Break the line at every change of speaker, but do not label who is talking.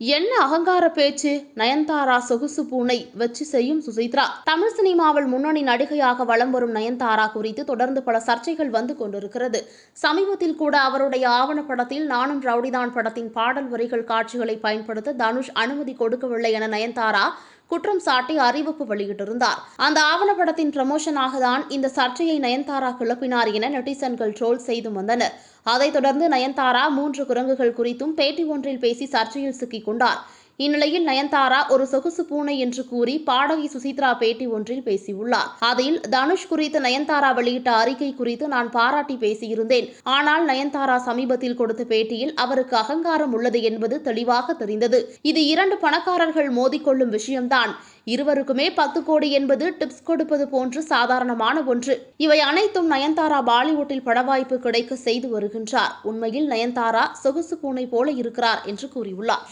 என்ன அகங்கார பேச்சு? நயன்தாரா சொகுசு பூனை வச்சு செய்யும் சுசித்ரா. தமிழ் சினிமாவில் முன்னணி நடிகையாக வலம் வரும் நயன்தாரா குறித்து தொடர்ந்து பல சர்ச்சைகள் வந்து கொண்டிருக்கிறது. சமீபத்தில் கூட அவருடைய ஆவணப்படத்தில் நானும் ரவுடிதான் படத்தின் பாடல் வரிகள் காட்சிகளை பயன்படுத்த தனுஷ் அனுமதி கொடுக்கவில்லை என நயன்தாரா குற்றம் சாட்டி அறிவிப்பு வெளியிட்டிருந்தார். அந்த ஆவணப்படத்தின் ப்ரமோஷனாக தான் இந்த சர்ச்சையை நயன்தாரா கிளப்பினார் என நெட்டிசன்கள் ட்ரோல் செய்து வந்தனர். அதைத் தொடர்ந்து நயன்தாரா மூன்று குரங்குகள் குறித்தும் பேட்டி ஒன்றில் பேசி சர்ச்சையில் சிக்கிக் கொண்டார். இந்நிலையில் நயன்தாரா ஒரு சொகுசு பூனை என்று கூறி பாடகி சுசித்ரா பேட்டி ஒன்றில் பேசியுள்ளார். அதில் தனுஷ் குறித்து நயன்தாரா வெளியிட்ட அறிக்கை குறித்து நான் பாராட்டி பேசியிருந்தேன். ஆனால் நயன்தாரா சமீபத்தில் கொடுத்த பேட்டியில் அவருக்கு அகங்காரம் உள்ளது என்பது தெளிவாக தெரிந்தது. இது இரண்டு பணக்காரர்கள் மோதிக்கொள்ளும் விஷயம்தான். இருவருக்குமே பத்து கோடி என்பது டிப்ஸ் கொடுப்பது போன்று சாதாரணமான ஒன்று. இவை அனைத்தும் நயன்தாரா பாலிவுட்டில் படவாய்ப்பு கிடைக்க செய்து வருகின்றார். உண்மையில் நயன்தாரா சொகுசு பூனை போல இருக்கிறார் என்று கூறியுள்ளார்.